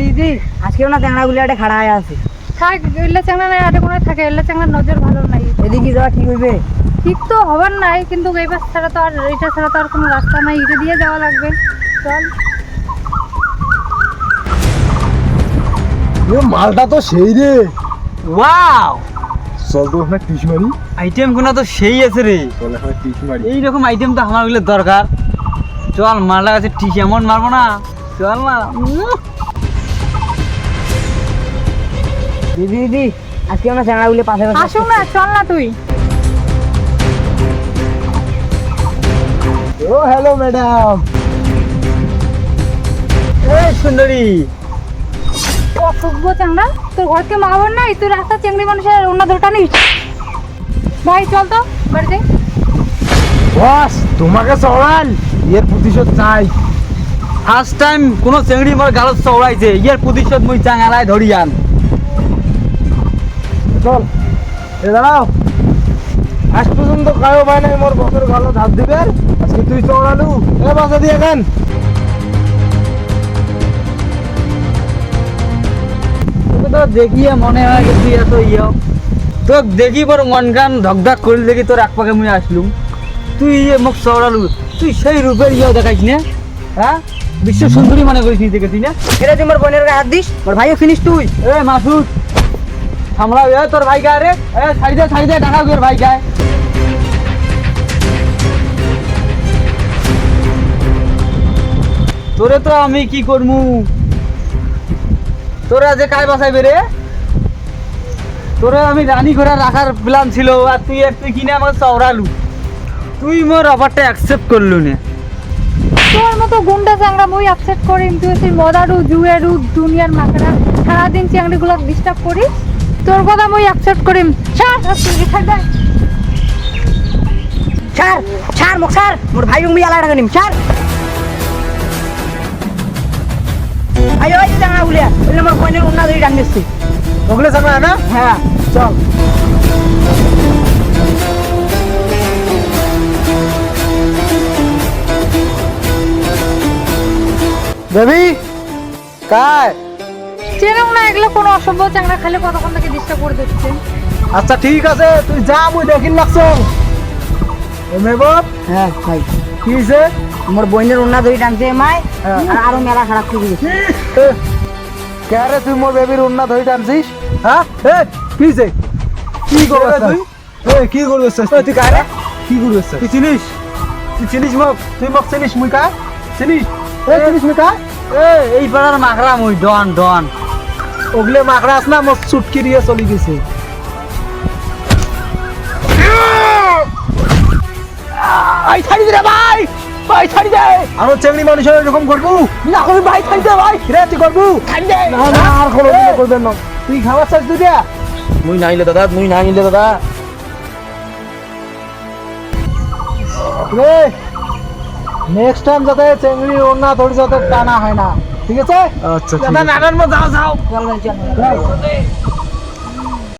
দিদি আজকেও না একটা খাড়া হয়ে আছে। থাক এল্লা চাংলা নাই আটে কোনো থাকে এল্লা চাংলার নজর ভালো নাই। এদিকে যাওয়া ঠিক হইবে? ঠিক তো হবার নাই কিন্তু এই পাশ ছাড়া তো আর এটা ছাড়া তো আর কোনো রাস্তা নাই এটা দিয়ে যাওয়া লাগবে। চল। এ মালটা তো সেই রে। ওয়াও! চল তো ওখানে টিস মারি। আইটেমগুলো তো সেই আছে রে। চল এখানে টিস মারি। এইরকম আইটেম তো আমারগুলো দরকার। চল মালটা কাছে ঠিক এমন মারবো না। চল না। দিদি দিদি আজকেও না ট্যাংরাগুলি পাশে আসুক না চল না তুই। ও হ্যালো ম্যাডাম এই সুন্দরী। অসভ্য তোর মাহবার নাই তুই রাস্তা চেংড়ি মানুষের অন্য ধরটা নিস। ভাই চল তো বাড়িতে বস তোমাকে চড়াল এর প্রতিশোধ চাই। ফার্স্ট টাইম কোনো চেংড়ি মোর গালত চৌড়াইছে ইয়ার প্রতিশোধ মুই চাঙালাই ধরি আন চল। এ দাঁড়াও। আজ পর্যন্ত কায়ো পায় নাই মোর বসের ভালো ধাপ দিবে। আজকে তুই চড়ালু এ বাসা দিয়ে তোকে তো দেখিয়ে মনে হয় যে তুই এত ইয়ে। তোক দেখি বড় মন গান ধক ধক করি দেখি তোর এক পাকে মুই আসলুম। তুই ইয়ে মুখ চৌড়ালু তুই সেই রূপের ইয়ে দেখাইস না। হ্যাঁ বিশ্ব সুন্দরী মনে করিস নিজেকে তুই না। এটা তুই মোর বোনের হাত দিস মোর ভাইও ফিনিস তুই। এ মাসুদ। এ তোর ভাই গায়ে রে এ সাইডে সাইডে দেখা তোর ভাই গায়ে তোরে তো আমি কি করমু তোরা যে কায় বাসাইবে রে তোরা আমি রানী ঘোড়া রাখার প্ল্যান ছিল আর তুই তুই কিনে আমাকে চওড়ালু তুই মোর অফারটা অ্যাকসেপ্ট করলু না তোর মতো গুন্ডা চাংড়া মুই আপসেট করিম তুই সেই মদারু জুয়েরু দুনিয়ার মাকেরা সারাদিন চিংড়িগুলো ডিস্টার্ব করিস তোর কথা মুই অ্যাকসেপ্ট করিম। ছাড়। তুই থাকবে ছাড় ছাড় মোক ছাড়। মোর ভাই মুই আলাদা টাকা নিম ছাড় আইও এই ট্যাংরাগুলি ওইলে মোর বোনের উন্না ধরে টান দিচ্ছি ওগুলো জানা না? হ্যাঁ চল। বেবি কায় চেনেও না এগুলো কোনো অসভ্য চাংড়া খালি কতক্ষণ থেকে ডিস্টার্ব করে দিচ্ছে? আচ্ছা ঠিক আছে তুই যা মুই দেখিন লাগছো। এমে বাপ হ্যাঁ ভাই। কি হইছে? মোর বোনের উন্না ধরে টানছে মাই আর আরও মেলা খারাপ করে দিয়েছে কে রে তুই মোর বেবির উন্না ধরে টানছিস? হ্যাঁ? এ কি হইছে? কি করবে তুই? এ কি করবে তুই? কায় রে কি করবে তুই? চিনিস? তুই চিনিস মোক? তুই মোক চিনিস মুই কায় চিনিস? এ চিনিস মুই এ এই পাড়ার মাকড়া মুই ডন ডন। ওগলে মাকড়া আস না মোক চুটকি দিয়ে চলি গেছে ভাই ছাড়ি দে ভাই ভাই ছাড়ি দে। আরও চেংড়ি মানুষের এরকম করব? না ভাই ছাড়ি দে ভাই। রে তুই করব? ছাড়ি দে। না না আর কোনো দিন করবেন না। তুই খাবার চাস তুই দিয়া মুই নাইলে দাদা মুই নাইলে দাদা। রে নেক্সট টাইম যাতে চেংড়ি ওড়না ধরে যাতে টানা হয় না। ঠিক আছে? আচ্ছা দাদা মো যাও যাও। চল চল